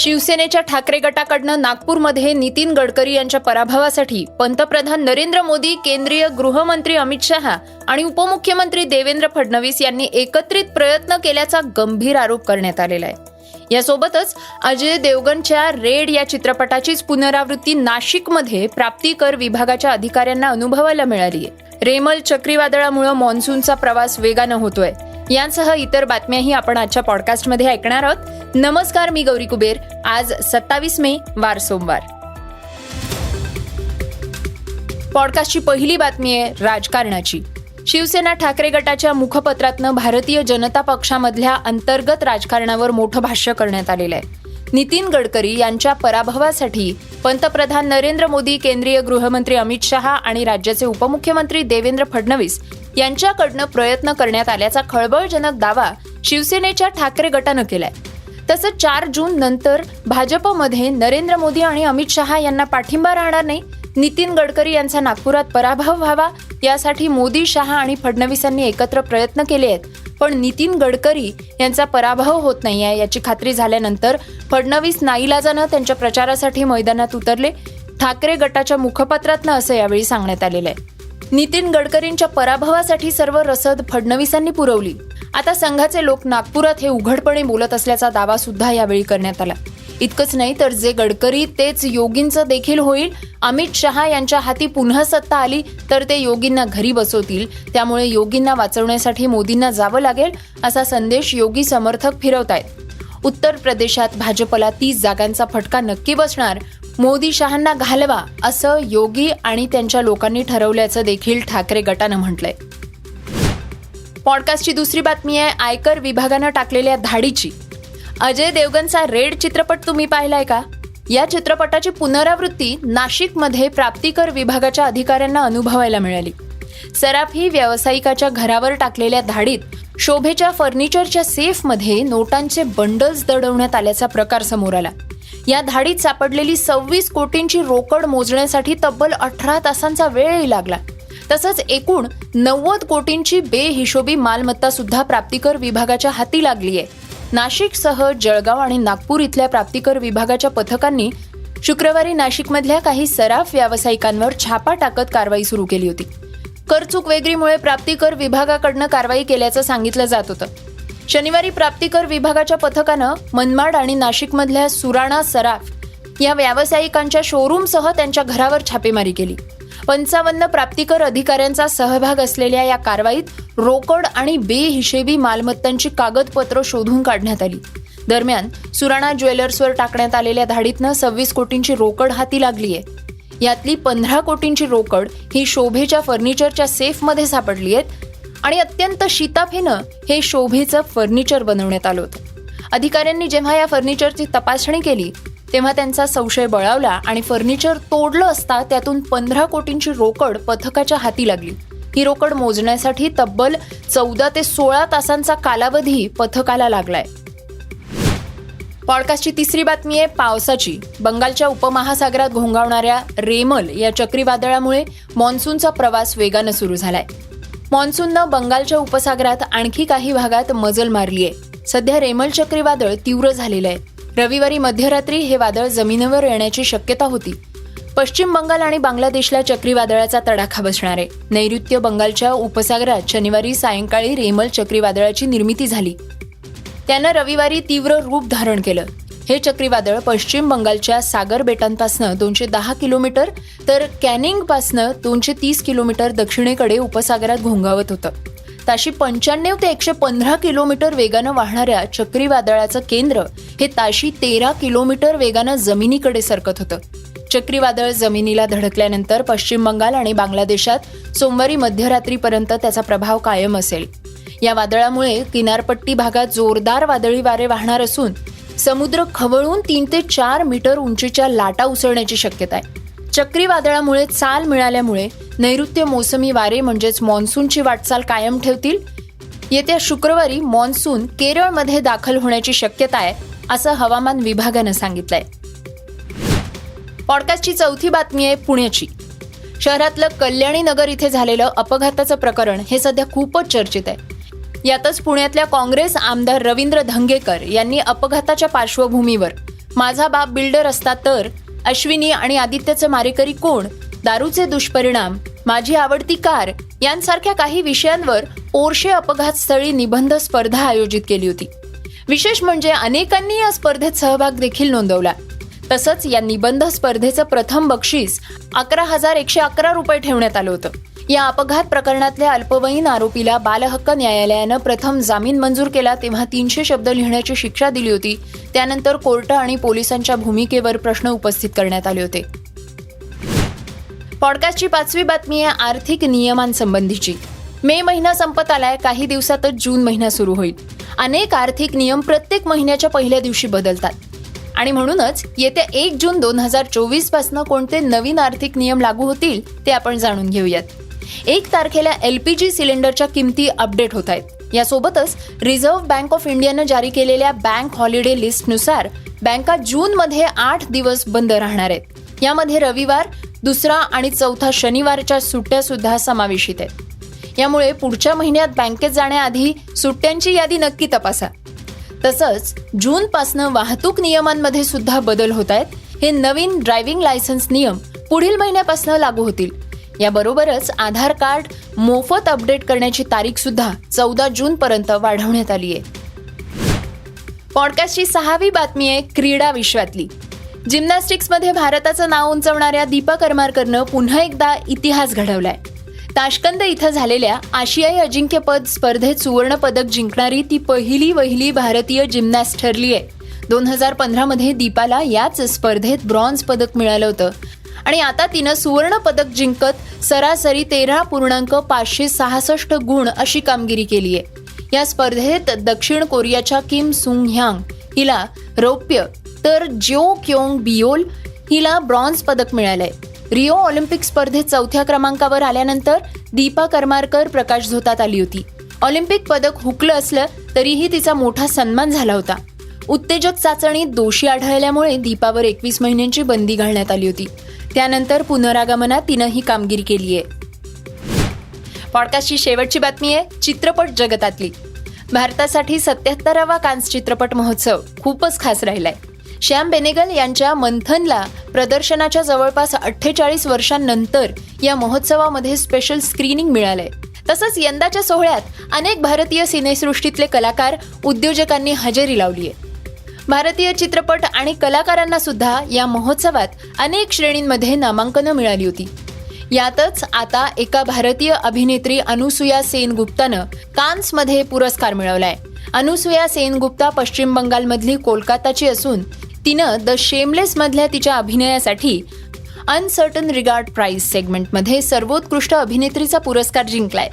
शिवसेनेच्या ठाकरे गटाकडनं नागपूरमध्ये नितीन गडकरी यांच्या पराभवासाठी पंतप्रधान नरेंद्र मोदी केंद्रीय गृहमंत्री अमित शहा आणि उपमुख्यमंत्री देवेंद्र फडणवीस यांनी एकत्रित प्रयत्न केल्याचा गंभीर आरोप करण्यात आलेला आहे. यासोबतच अजय देवगणच्या रेड या चित्रपटाचीच पुनरावृत्ती नाशिकमध्ये प्राप्तिकर विभागाच्या अधिकाऱ्यांना अनुभवायला मिळाली आहे रेमल चक्रीवादळामुळे मान्सूनचा प्रवास वेगानं होतोय. यांसह इतर बातम्याही आपण आजच्या पॉडकास्टमध्ये ऐकणार आहोत. नमस्कार मी गौरी कुबेर. आज सत्तावीस मे वार सोमवार. पॉडकास्टची पहिली बातमी आहे राजकारणाची. शिवसेना ठाकरे गटाच्या मुखपत्रातनं भारतीय जनता पक्षामधल्या अंतर्गत राजकारणावर मोठं भाष्य करण्यात आलेलं आहे. नितीन गडकरी यांच्या पराभवासाठी पंतप्रधान नरेंद्र मोदी केंद्रीय गृहमंत्री अमित शहा आणि राज्याचे उपमुख्यमंत्री देवेंद्र फडणवीस यांच्याकडनं प्रयत्न करण्यात आल्याचा खळबळजनक दावा शिवसेनेच्या ठाकरे गटानं केलाय. तसंच चार जून नंतर भाजपमध्ये नरेंद्र मोदी आणि अमित शहा यांना पाठिंबा राहणार नाही. नितीन गडकरी यांचा नागपुरात पराभव व्हावा यासाठी मोदी शहा आणि फडणवीसांनी एकत्र प्रयत्न केले आहेत. पण नितीन गडकरी यांचा पराभव होत नाही आहे याची खात्री झाल्यानंतर फडणवीस नाईलाजानं त्यांच्या प्रचारासाठी मैदानात उतरले. ठाकरे गटाच्या मुखपत्रातनं असं यावेळी सांगण्यात आलेलं आहे नितीन गडकरींच्या पराभवासाठी सर्व रसद फडणवीसांनी पुरवली. आता संघाचे लोक नागपुरात हे उघडपणे बोलत असल्याचा दावा सुद्धा यावेळी करण्यात आला. इतकंच नाही तर जे गडकरी तेच योगींचं देखील होईल. अमित शहा यांच्या हाती पुन्हा सत्ता आली तर ते योगींना घरी बसवतील. त्यामुळे योगींना वाचवण्यासाठी मोदींना जावं लागेल असा संदेश योगी समर्थक फिरवतायत. उत्तर प्रदेशात भाजपला तीस जागांचा फटका नक्की बसणार. मोदी शहांना घालवा असं योगी आणि त्यांच्या लोकांनी ठरवल्याचं देखील ठाकरे गटानं म्हटलंय. पॉडकास्टची दुसरी बातमी आहे आयकर विभागानं टाकलेल्या धाडीची. अजय देवगनचा रेड चित्रपट तुम्ही पाहिलाय का? या चित्रपटाची पुनरावृत्ती नाशिकमध्ये प्राप्तिकर विभागाच्या अधिकाऱ्यांना अनुभवायला मिळाली. सराफी व्यावसायिकाच्या घरावर टाकलेल्या धाडीत शोभेच्या फर्निचरच्या सेफमध्ये नोटांचे बंडल्स दडवण्यात आल्याचा प्रकार समोर आला. या धाडीत सापडलेली सव्वीस कोटींची रोकड मोजण्यासाठी तब्बल अठरा तासांचा वेळही लागला. तसंच एकूण नव्वद कोटींची बेहिशोबी मालमत्ता सुद्धा प्राप्तिकर विभागाच्या हाती लागली आहे नाशिकसह जळगाव आणि नागपूर इथल्या प्राप्तिकर विभागाच्या पथकांनी शुक्रवारी नाशिकमधल्या काही सराफ व्यावसायिकांवर छापा टाकत कारवाई सुरू केली होती. करचूक वेगळीमुळे प्राप्तिकर विभागाकडनं कारवाई केल्याचं सांगितलं जात होतं. शनिवारी प्राप्तिकर विभागाच्या पथकानं मनमाड आणि नाशिकमधल्या सुराणा सराफ या व्यावसायिकांच्या शोरूमसह त्यांच्या घरावर छापेमारी केली. पंचावन्न प्राप्तिकर अधिकाऱ्यांचा सहभाग असलेल्या या कारवाईत रोकड आणि बेहिशेबी मालमत्तांची कागदपत्र शोधून काढण्यात आली. दरम्यान सुराणा ज्वेलर्सवर टाकण्यात आलेल्या धाडीतनं सव्वीस कोटींची रोकड हाती लागली आहे यातली पंधरा कोटींची रोकड ही शोभेच्या फर्निचरच्या सेफमध्ये सापडली आहेत आणि अत्यंत शिताफेनं हे शोभेचं फर्निचर बनवण्यात आलं होतं. अधिकाऱ्यांनी जेव्हा या फर्निचरची तपासणी केली तेव्हा त्यांचा संशय बळावला आणि फर्निचर तोडलं असता त्यातून पंधरा कोटींची रोकड पथकाच्या हाती लागली. ही रोकड मोजण्यासाठी तब्बल चौदा ते सोळा तासांचा कालावधी पथकाला लागलाय. पॉडकास्टची तिसरी बातमी आहे पावसाची. बंगालच्या उपमहासागरात घोंगावणाऱ्या रेमल या चक्रीवादळामुळे मान्सूनचा प्रवास वेगानं सुरू झालाय. मान्सूननं बंगालच्या उपसागरात आणखी काही भागात मजल मारली आहे सध्या रेमल चक्रीवादळ तीव्र झालेलं आहे. रविवारी मध्यरात्री हे वादळ जमिनीवर येण्याची शक्यता होती. पश्चिम बंगाल आणि बांगलादेशला चक्रीवादळाचा तडाखा बसणार. आहे नैऋत्य बंगालच्या उपसागरात शनिवारी सायंकाळी रेमल चक्रीवादळाची निर्मिती झाली. त्यानं रविवारी तीव्र रूप धारण केलं. हे चक्रीवादळ पश्चिम बंगालच्या सागर बेटांपासनं दोनशे दहा किलोमीटर तर कॅनिंगपासनं दोनशे तीस किलोमीटर दक्षिणेकडे उपसागरात घोंगावत होतं. ताशी पंच्याण्णव ते एकशे पंधरा किलोमीटर वेगानं वाहणाऱ्या चक्रीवादळाचं केंद्र हे ताशी तेरा किलोमीटर वेगानं जमिनीकडे सरकत होतं. चक्रीवादळ जमिनीला धडकल्यानंतर पश्चिम बंगाल आणि बांगलादेशात सोमवारी मध्यरात्रीपर्यंत त्याचा प्रभाव कायम असेल. या वादळामुळे किनारपट्टी भागात जोरदार वादळी वारे वाहणार असून समुद्र खवळून तीन ते चार मीटर उंचीच्या लाटा उसळण्याची शक्यता आहे. चक्रीवादळामुळे चाल मिळाल्यामुळे नैऋत्य मोसमी वारे म्हणजेच मान्सूनची वाटचाल कायम ठेवतील. येत्या शुक्रवारी मान्सून केरळमध्ये दाखल होण्याची शक्यता आहे असं हवामान विभागानं सांगितलंय. पॉडकास्टची चौथी बातमी आहे पुण्याची. शहरातलं कल्याणी नगर इथे झालेलं अपघाताचं प्रकरण हे सध्या खूपच चर्चित आहे. यातच पुण्यातल्या काँग्रेस आमदार रवींद्र धंगेकर यांनी अपघाताच्या पार्श्वभूमीवर माझा बाप बिल्डर असता तर अश्विनी आणि आदित्यचे मारेकरी कोण? दारूचे दुष्परिणाम माझी आवडती कार यांसारख्या काही विषयांवर पोर्शे अपघात स्थळी निबंध स्पर्धा आयोजित केली होती. विशेष म्हणजे अनेकांनी या स्पर्धेत सहभाग देखील नोंदवला. तसंच या निबंध स्पर्धेचं प्रथम बक्षीस अकरा हजार एकशे अकरा रुपये ठेवण्यात आलं होतं. या अपघात प्रकरणातल्या अल्पवयीन आरोपीला बालहक्क न्यायालयानं प्रथम जामीन मंजूर केला तेव्हा तीनशे शब्द लिहिण्याची शिक्षा दिली होती. त्यानंतर कोर्ट आणि पोलिसांच्या भूमिकेवर प्रश्न उपस्थित करण्यात आले होते. पॉडकास्टची पाचवी बातमी आहे आर्थिक नियमांसंबंधीची. मे महिना संपत आलाय काही दिवसातच जून महिना सुरू होईल. अनेक आर्थिक नियम प्रत्येक महिन्याच्या पहिल्या दिवशी बदलतात. आणि म्हणूनच येत्या एक जून दोन हजार चोवीसपासून कोणते नवीन आर्थिक नियम लागू होतील ते आपण जाणून घेऊयात. एक तारखेला एल पी जी सिलेंडरच्या किमती अपडेट होत आहेत. यासोबतच रिझर्व्ह बँक ऑफ इंडियानं जारी केलेल्या बँक हॉलिडे लिस्टनुसार बँका जूनमध्ये आठ दिवस बंद राहणार आहेत. यामध्ये रविवार दुसरा आणि चौथा शनिवारच्या सुट्ट्या सुद्धा समावेशित आहेत. यामुळे पुढच्या महिन्यात बँकेत जाण्याआधी सुट्ट्यांची यादी नक्की तपासा. तसंच जूनपासनं वाहतूक नियमांमध्ये सुद्धा बदल होत आहेत. हे नवीन ड्रायव्हिंग लायसन्स नियम पुढील महिन्यापासून लागू होतील. याबरोबरच आधार कार्ड मोफत अपडेट करण्याची तारीख सुद्धा चौदा जून पर्यंत वाढवण्यात आली आहे पॉडकास्टची सहावी बातमी आहे क्रीडा विश्वातली. जिम्नॅस्टिक्समध्ये भारताचं नाव उंचवणाऱ्या दीपा करमारकरनं पुन्हा एकदा इतिहास घडवलाय. ताशकंद इथं झालेल्या आशियाई अजिंक्यपद स्पर्धेत सुवर्ण पदक जिंकणारी ती पहिली वहिली भारतीय जिम्नॅस्ट ठरली आहे दोन हजार पंधरामध्ये दीपाला याच स्पर्धेत ब्रॉन्झ पदक मिळालं होतं. आणि आता तिनं सुवर्ण पदक जिंकत सरासरी तेरा पूर्णांक पाचशे सहासष्ट गुण अशी कामगिरी केली आहे. या स्पर्धेत दक्षिण कोरियाच्या किम सुंग ह्यांग हिला रौप्य तर ज्यो क्योंग बियोल हिला ब्रॉन्झ पदक मिळालंय. रिओ ऑलिम्पिक स्पर्धेत चौथ्या क्रमांकावर आल्यानंतर दीपा करमारकर प्रकाश झोतात आली होती. ऑलिम्पिक पदक हुकलं असलं तरीही तिचा मोठा सन्मान झाला होता. उत्तेजक चाचणीत दोषी आढळल्यामुळे दीपावर एकवीस महिन्यांची बंदी घालण्यात आली होती. त्यानंतर पुनरागमनात तिनं ही कामगिरी केली आहे पॉडकास्टची शेवटची बातमी आहे चित्रपट जगतातली. भारतासाठी सत्याहत्तरावा कान्स चित्रपट महोत्सव खूपच खास राहिलाय. श्याम बेनेगल यांच्या मंथनला प्रदर्शनाच्या जवळपास अठ्ठेचाळीस वर्षांनंतर या महोत्सवामध्ये स्पेशल स्क्रीनिंग मिळालंय. तसंच यंदाच्या सोहळ्यात अनेक भारतीय सिनेसृष्टीतले कलाकार उद्योजकांनी हजेरी लावली आहे भारतीय चित्रपट आणि कलाकारांना सुद्धा या महोत्सवात अनेक श्रेणींमध्ये नामांकनं मिळाली होती. यातच आता एका भारतीय अभिनेत्री अनुसुया सेन गुप्तानं कान्समध्ये पुरस्कार मिळवलाय. अनुसुया सेन गुप्ता पश्चिम बंगालमधली कोलकाताची असून तिनं द शेमलेस मधल्या तिच्या अभिनयासाठी अनसर्टन रिगार्ड प्राइज सेगमेंटमध्ये सर्वोत्कृष्ट अभिनेत्रीचा पुरस्कार जिंकलाय.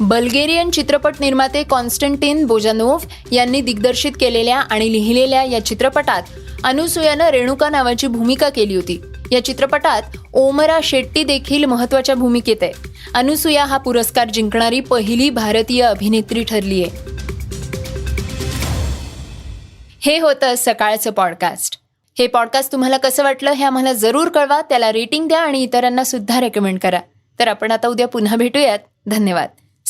बल्गेरियन चित्रपट निर्माते कॉन्स्टंटिन बोजानोव्ह यांनी दिग्दर्शित केलेल्या आणि लिहिलेल्या या चित्रपटात अनुसुयानं रेणुका नावाची भूमिका केली होती. या चित्रपटात ओमरा शेट्टी देखील महत्त्वाच्या भूमिकेत आहे. अनुसुया हा पुरस्कार जिंकणारी पहिली भारतीय अभिनेत्री ठरली आहे हे होतं सकाळचं पॉडकास्ट. हे पॉडकास्ट तुम्हाला कसं वाटलं हे आम्हाला जरूर कळवा त्याला रेटिंग द्या आणि इतरांना सुद्धा रेकमेंड करा. तर आपण आता उद्या पुन्हा भेटूयात. धन्यवाद.